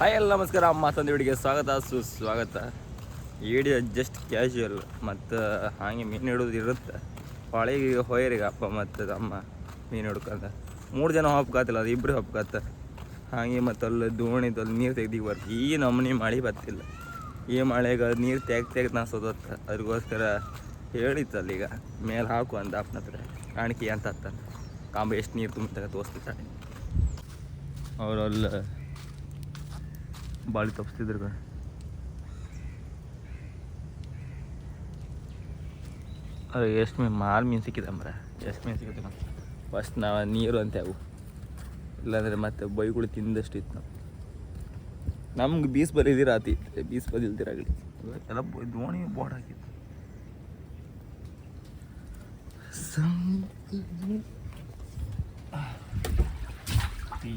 Hi ಎಲ್ಲ ನಮಸ್ಕಾರ. ಅಮ್ಮ ತಂದೆ ವಿಡಿಗೆ ಸ್ವಾಗತ, ಸುಸ್ವಾಗತ. ವಿಡಿಯೋ ಜಸ್ಟ್ ಕ್ಯಾಶುವಲ್ ಮತ್ತು, ಹಾಗೆ ಮೀನು ಹಿಡೋದು ಇರುತ್ತೆ. ಹೊಳೆಗೆ ಈಗ ಅಪ್ಪ ಮತ್ತು ಅಮ್ಮ ಮೀನು ಹಿಡ್ಕೊಂಡ. ಮೂರು ಜನ ಹೊಪ್ಕಾತಿಲ್ಲ ಅದು ಇಬ್ಬರು ಹೊಪ್ಕಾತ ಹಾಗೆ ಮತ್ತು ಅಲ್ಲಿ ದೋಣಿದು ಅಲ್ಲಿ ನೀರು ತೆಗ್ದಿಗೆ ಬರ್ತೀವಿ ಈ ನಮೂನಿ ಮಳೆ ಬರ್ತಿಲ್ಲ. ಈ ಮಳೆಗೆ ನೀರು ತೆಗ್ ತೆಗ್ದು ನಾ ಸೋದತ್ತ ಅದಕ್ಕೋಸ್ಕರ ಹೇಳಿತ್ತಲ್ಲ ಈಗ. ಮೇಲೆ ಹಾಕು ಅಂತ ಅಪ್ಪನ ಹತ್ರ. ಕಾಣಿಕೆ ಅಂತ ಅತ್ತ. ಕಾಂಬ ಎಷ್ಟು ನೀರು ತುಂಬ ತೋರಿಸ್ತಿದ್ದಾಳೆ ಅವರಲ್ಲಿ ಬಾಳಿ ತಪ್ಪಿಸ್ತಿದ್ರು ಅದು ಎಷ್ಟು ಮೀನು ಮಾರು ಮೀನು ಸಿಕ್ಕಿದೆ ಮರ ಎಷ್ಟು ಮೀನು ಸಿಕ್ಕಿದೆ ಫಸ್ಟ್ ನಾವು ನೀರು ಅಂತ ಅವು. ಇಲ್ಲಾಂದರೆ ಮತ್ತೆ ಬೈಗಳು ತಿಂದಷ್ಟು ಇತ್ತು ನಾವು. ನಮ್ಗೆ ಬೀಸ್ ಬರೀದಿರ ಆತಿ ಬೀಸ್ ಬದಿಲ್ದಿರಾಗಲಿ ಎಲ್ಲ ದೋಣಿ ಬೋರ್ಡ್ ಹಾಕಿತ್ತು.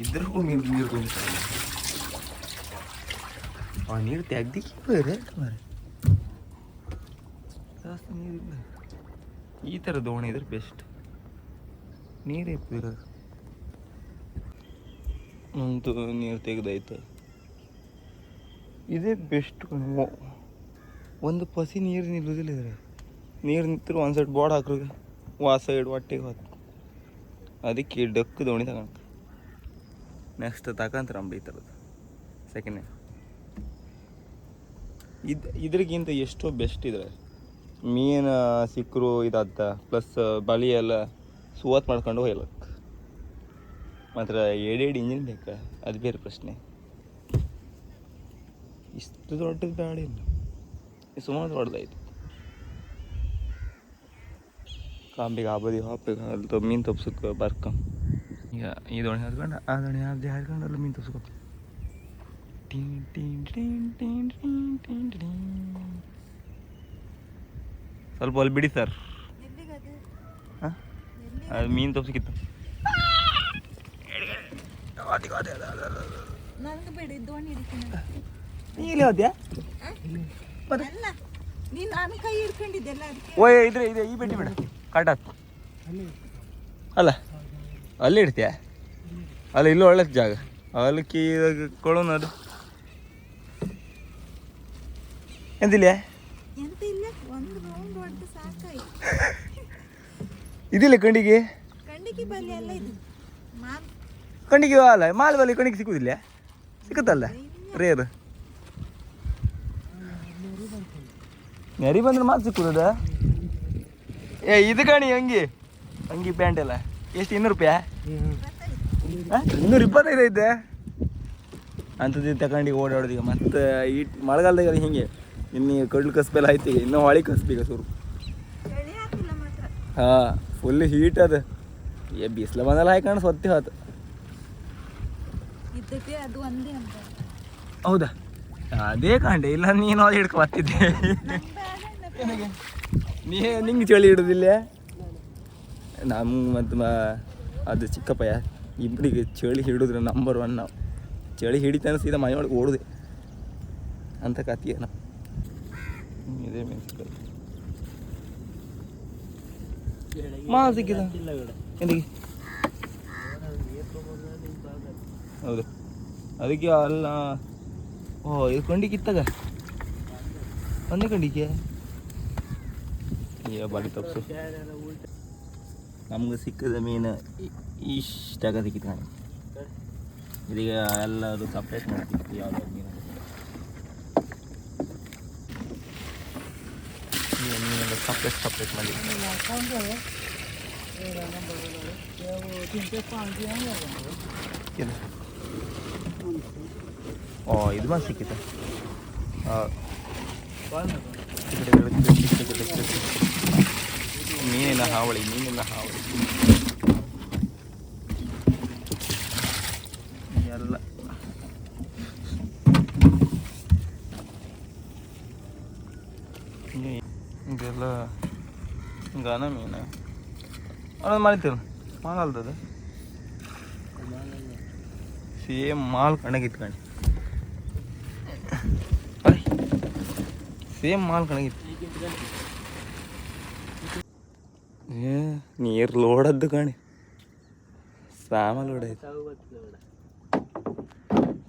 ಇದ್ರೂ ನೀರು ನೀರು ನೀರು ತೆಗ್ದಿಕ್ಕೆ ಬೇರೆ ನೀರು ಜಾಸ್ತಿ ನೀರಿಲ್ಲ ಈ ಥರ ದೋಣಿ ಇದ್ರೆ ಬೆಸ್ಟ್ ನೀರೇ ಇರ ಅಂತೂ ನೀರು ತೆಗ್ದಾಯ್ತು ಇದೇ ಬೆಸ್ಟ್ ಒಂದು ಪಸಿ ನೀರು ನಿಲ್ಲುವುದಿಲ್ಲ ಇದ್ರೆ ನೀರು ನಿಂತರು ಒಂದು ಸೈಡ್ ಬೋರ್ಡ್ ಹಾಕ್ರಿಗೆ ಆ ಸೈಡ್ ಹೊಟ್ಟೆಗೆ ಹೊತ್ತು ಅದಕ್ಕೆ ಡಕ್ ದೋಣಿ ತಗೊಂಡು ನೆಕ್ಸ್ಟ್ ತಗೊಂತಾರೆ ಅಂಬ ಈ ಥರದ್ದು ಸೆಕೆಂಡ್ ಇದು ಇದ್ರಿಗಿಂತ ಎಷ್ಟೋ ಬೆಸ್ಟ್ ಇದ್ರೆ. ಮೀನು ಸಿಕ್ಕರು ಇದಾದ ಪ್ಲಸ್ ಬಲಿ ಎಲ್ಲ ಸುವತ್ ಮಾಡ್ಕೊಂಡು ಹೋಗ್ಲಕ್ಕೆ ಮಾತ್ರ ಎರಡೆರಡು ಇಂಜಿನ್ ಬೇಕಾ, ಅದು ಬೇರೆ ಪ್ರಶ್ನೆ. ಇಷ್ಟು ದೊಡ್ಡದು ಬೇಡ ಇಲ್ಲ ಸುಮಾರು ದೊಡ್ಡದಾಯ್ತು. ಕಾಂಬಿಗೆ ಆ ಬದಿ ಹಾಪಿಗೆ ಅಲ್ಲಿ ಮೀನು ತಪ್ಸಕ್ಕೆ ಬರ್ಕ. ಈಗ ಈ ದೋಣಿ ಹರ್ಕೊಂಡು ಆ ದೋಣಿ ಹಾದಿ ಹಾರ್ಕೊಂಡು ಅಲ್ಲಿ ಮೀನು ತಪ್ಸ್ಕೊ ಸ್ವಲ್ಪ ಅಲ್ಲಿ ಬಿಡಿ ಸರ್. ಅದು ಮೀನು ತಪ್ಸಕ್ಕಿತ್ತು ನನಗೆ ಬೇಡ ದೋಣಿ ಹಿಡಿತೀನಿ. ನೀ ಎಲ್ಲಿ ಹೋದ್ಯಾ? ಅಲ್ಲ ನೀನ್ ನನ್ನ ಕೈ ಹಿಡ್ಕೊಂಡಿದ್ದೆಲ್ಲ ಅದಕ್ಕೆ. ಓಯ್ ಇದ್ರೆ ಇದೆ ಈ ಬೆಟ್ಟಿ ಬೇಡ. ಕಾಟಾತ್ ಅಲ್ಲ ಅಲ್ಲಿ ಇಡ್ತೀಯ? ಅಲ್ಲ ಇಲ್ಲೂ ಒಳ್ಳೆ ಜಾಗ. ಅಲ್ಲಿ ಕೀ ಕೊಳೋಣ ಅದು. ಎಂದಿಲ್ಲ ಎಂತ ಇಲ್ಲ ಒಂದು ರೌಂಡ್ ಹೊಡೆದು ಇದಿಲ್ಲ ಮಾಲ್. ಕಣ್ಣಿಗೆ ಅಲ್ಲ ಮಾಲ್ ಬಲ್ಲಿ ಕಣ್ಣಿಗೆ ಸಿಕ್ಕುದಿಲ್ಲ ಸಿಕ್ಕತ್ತಲ್ಲ? ರೇರ್. ನೆರಿ ಬಂದ್ರೆ ಮಾತು ಸಿಕ್ಕುದ ಏ ಇದು ಕಣಿ ಅಂಗಿ. ಅಂಗಿ ಪ್ಯಾಂಟ್ ಎಲ್ಲ. ಎಷ್ಟು ಇನ್ನೂರು ರೂಪಾಯಿ? ಇನ್ನೂರು ಇಪ್ಪತ್ತೈದು ಐತೆ. ಅಂಥದ್ದು ತಗೊಂಡು ಓಡಾಡೋದು ಈಗ ಮತ್ತೆ ಈ ಮಳೆಗಾಲದಾಗ ಹಿಂಗೆ. ಇನ್ನು ಕಡ್ಲು ಕಸ್ಬೆಲ್ಲ ಐತಿ ಇನ್ನು ಹೊಳಿ ಕಸ್ಬೀಗ ಸುರು ಹಾಂ ಫುಲ್ ಹೀಟ್ ಅದು. ಏ ಬಿಸಿಲು ಬಂದಲ್ಲ ಹಾಕೊಂಡು ಸೊತ್ತಿ ಹೋತು ಹೌದಾ? ಅದೇ ಕಾಂಡೆ ಇಲ್ಲ ನೀನು ಅದು ಹಿಡ್ಕೊ ಬರ್ತಿದ್ದೆ. ನೀ ನಿಂಗೆ ಚಳಿ ಹಿಡುದಿಲ್ಲ? ನಮ್ಮ ಮತ್ತು ಅದು ಚಿಕ್ಕಪ್ಪಯ್ಯ ಇಬ್ಬರಿಗೆ ಚಳಿ ಹಿಡಿದ್ರೆ ನಂಬರ್ ಒನ್ ನಾವು. ಚಳಿ ಹಿಡಿತಾನೆ ಸೀದಾ ಮನೆಯೊಳಗೆ ಓಡಿದೆ. ಅಂತ ಕತಿಯ ನಾವು ಮಾ ಸಿಕ್ಕಿದ? ಹೌದು. ಅದಕ್ಕೆ ಅಲ್ಲ, ಓ, ಇದು ಕೊಂಡಿಗೆ ಇತ್ತಾಗ ಒಂದೇ ಕೊಂಡಿಗೆ ಅಯ್ಯೋ, ಬಾಡಿ ತಪ್ಸು. ನಮ್ಗೆ ಸಿಕ್ಕದ ಮೀನು ಇಷ್ಟಾಗ ಸಿಕ್ಕಿತ್ತು ಕಾಣಿ ಇದೀಗ ಎಲ್ಲರೂ ಸಪ್ರೇಟ್ ಮಾಡ್ತಿತ್ತು ಯಾವ್ದಾದ್ರು ಮೀನು ಈಗ ಮೀನೆಲ್ಲ ಸಪ್ರೇಟ್ ಸಪ್ರೇಟ್ ಮಾಡಿ ಓ ಇದು ಬಂದು ಸಿಕ್ಕಿತ ಮೀನಿನ ಹಾವಳಿ ಮೀನಿನ ಹಾವಳಿ ಎಲ್ಲ ಈ- ಇದೆಲ್ಲ ಗಾನ ಮೀನ. ಅದೊಂದು ಮಾಡಿತಿಲ್ಲ ಮಾಲ್ ಅಲ್ದದ? ಸೇಮ್ ಮಾಲ್ ಕಣಗಿತ್ತು ಕಣಿ ಸೇಮ್ ಮಾಲ್ ಕಣಗಿತ್ತು ಏ, ನೀರು ಲೋಡದ್ದು ಕಣಿ. ಸಾಮ ಲೋಡ್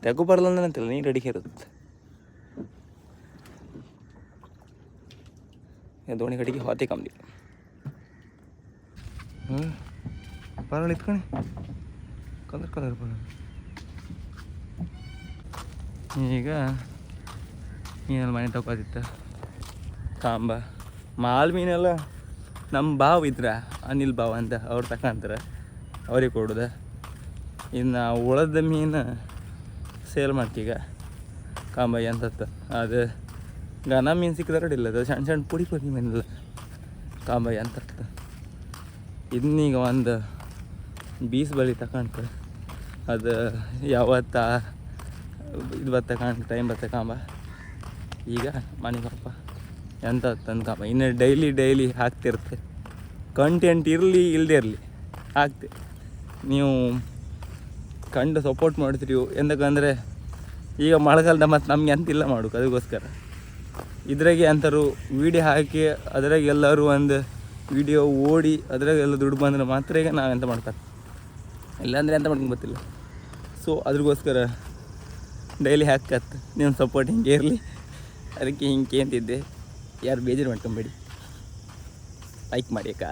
ತೆಗು ಬರಲ್ಲ ಅಂದ್ರೆ ಅಂತಿಲ್ಲ ನೀರು ಅಡಿಕೆ ಇರುತ್ತೆ. ದೋಣಿ ಕಡೆಗೆ ಹೋತಿ ಕಮ್ಮಿ ಹ್ಞೂ ಪರವಾಗಿ ಇತ್ಕಣಿ ಕಲರ್ ಕಲರ್ ಬರ ಈಗ ಮೀನಲ್ಲಿ ಮನೆ ತಗೋತಿತ್ತು ತಾಂಬ ಮಾಲ್ ಮೀನೆಲ್ಲ ನಮ್ಮ ಬಾವ್ ಇದ್ರ, ಅನಿಲ್ ಬಾವ್ ಅಂತ ಅವ್ರು ತಗೊಂತಾರೆ ಅವ್ರಿಗೆ ಕೊಡುದ. ಇನ್ನು ಉಳದ ಮೀನು ಸೇಲ್ ಮಾಡ್ತೀಗ. ಕಾಂಬ ಅಂತತ್ತ ಅದು ಗನ ಮೀನು ಇಲ್ಲ ಅದು ಸಣ್ಣ ಸಣ್ಣ ಪುಡಿ ಪುಡಿ ಮೀನಿಲ್ಲ ಕಾಂಬಾಯಿ ಅಂತ ಇನ್ನೀಗ ಒಂದು ಬೀಸ್ ಬಳಿ ತಕೊಂಡ್ರೆ ಅದು ಯಾವತ್ತ ಇದು ಬತ್ತ ಕಾಣ ಟೈಮ್ ಬತ್ತ ಕಾಂಬ? ಈಗ ಮನೆಗಪ್ಪ ಎಂತ ತಂದು ಕಾಂಬ? ಇನ್ನು ಡೈಲಿ ಡೈಲಿ ಹಾಕ್ತಿರ್ತೆ. ಕಂಟೆಂಟ್ ಇರಲಿ ಇಲ್ಲದೆ ಇರಲಿ, ಹಾಕ್ತೆ. ನೀವು ಕಂಡು ಸಪೋರ್ಟ್ ಮಾಡ್ತೀರಿ ಎಂದಕ್ಕಂದರೆ ಈಗ ಮಳೆಗಾಲದ ಮತ್ತು ನಮಗೆ ಅಂತಿಲ್ಲ ಮಾಡೋಕೆ ಅದಕ್ಕೋಸ್ಕರ. ಇದ್ರಾಗೆ ಅಂತಾರು ವಿಡಿಯೋ ಹಾಕಿ, ಅದ್ರಾಗ ಎಲ್ಲರೂ ಒಂದು ವಿಡಿಯೋ ಓಡಿ, ಅದ್ರಾಗ ಎಲ್ಲ ದುಡ್ಡು ಬಂದ್ರೆ ಮಾತ್ರ ಈಗ ನಾವು ಎಂತ ಮಾಡ್ತಾರೆ? ಇಲ್ಲಾಂದರೆ ಎಂತ ಮಾಡ್ಕೊಂಡು ಗೊತ್ತಿಲ್ಲ. ಸೊ ಅದ್ರಿಗೋಸ್ಕರ ಡೈಲಿ ಹಾಕತ್ತೆ ನಿಮ್ಮ ಸಪೋರ್ಟ್ ಹಿಂಗೆ ಇರಲಿ. ಅದಕ್ಕೆ ಹಿಂಗೆ ಅಂತಿದ್ದೆ ಯಾರು ಬೇಜಾರು ಮಾಡ್ಕೊಂಬೇಡಿ. ಲೈಕ್ ಮಾಡಿ ಅಕ್ಕ.